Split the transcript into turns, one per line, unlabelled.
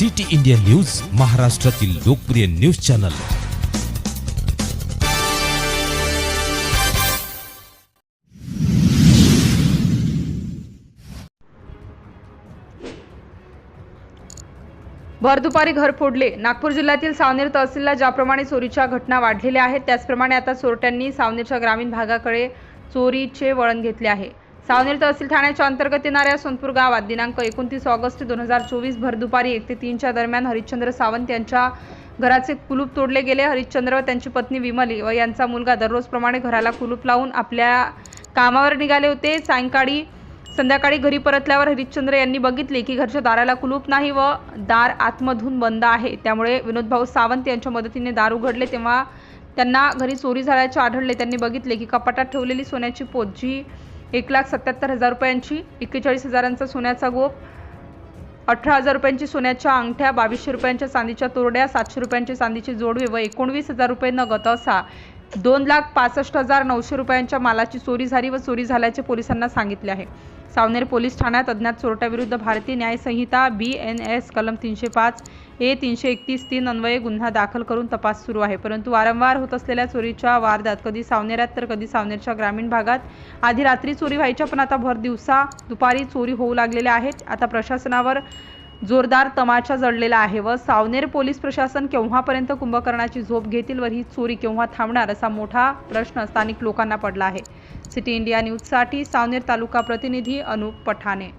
City India news महाराष्ट्रातील लोकप्रिय news channel.
भर दुपारी घर फोडले. नागपूर जिल्ह्यातील सावनेर तहसीलला ज्याप्रमाणे चोरीच्या घटना वाढलेल्या आहेत त्याचप्रमाणे आता चोरट्यांनी सावनेरच्या ग्रामीण भागाकडे चोरीचे वळण घेतले आहे. सावनेर तहसील ठाण्याच्या अंतर्गत येणाऱ्या सोनपूर गावात दिनांक एकोणतीस ऑगस्ट दोन हजार चोवीस भर दुपारी एक ते तीनच्या दरम्यान हरिश्चंद्र सावंत यांच्या घराचे कुलूप तोडले गेले. हरिश्चंद्र व त्यांची पत्नी विमली व यांचा मुलगा दररोजप्रमाणे घराला कुलूप लावून आपल्या कामावर निघाले होते. सायंकाळी संध्याकाळी घरी परतल्यावर हरिश्चंद्र यांनी बघितले की घरच्या दाराला कुलूप नाही व दार आतमधून बंद आहे. त्यामुळे विनोदभाऊ सावंत यांच्या मदतीने दार उघडले. तेव्हा त्यांना घरी चोरी झाल्याचे आढळले. त्यांनी बघितले की कपाटात ठेवलेली सोन्याची पोत जी एक लाख सत्याहत्तर हजार रुपयांची एक्केचाळीस हजारांचा सोन्याचा गोप अठरा हजार रुपयांची सोन्याच्या अंगठ्या बावीसशे रुपयांच्या चांदीच्या तोरड्या सातशे रुपयांची चांदीचे जोडवे व एकोणवीस हजार रुपये नगद असा. दोन लाख पासष्ट हजार नऊशे रुपयांच्या मालाची चोरी झाली व चोरी झाल्याचे पोलिसांना सांगितले आहे. सावनेर पोलीस ठाण्यात अज्ञात चोरट्याविरुद्ध भारतीय न्यायसंहिता बी एन एस कलम तीनशे पाच ए तीनशे एकतीस तीन अन्वये गुन्हा दाखल करून तपास सुरू आहे. परंतु वारंवार होत असलेल्या चोरीच्या वारदात कधी सावनेरात तर कधी सावनेरच्या ग्रामीण भागात आधी रात्री चोरी व्हायच्या पण आता भर दिवसा दुपारी चोरी होऊ लागलेल्या आहेत. आता प्रशासनावर जोरदार तमाचा जडलेला आहे व सावनेर पोलीस प्रशासन केव्हापर्यंत कुंभकर्णाची झोप घेतील व ही चोरी केव्हा थांबणार असा मोठा प्रश्न स्थानिक लोकांना पडला आहे. सिटी इंडिया न्यूजसाठी सावनेर तालुका प्रतिनिधी अनुप पठाणे.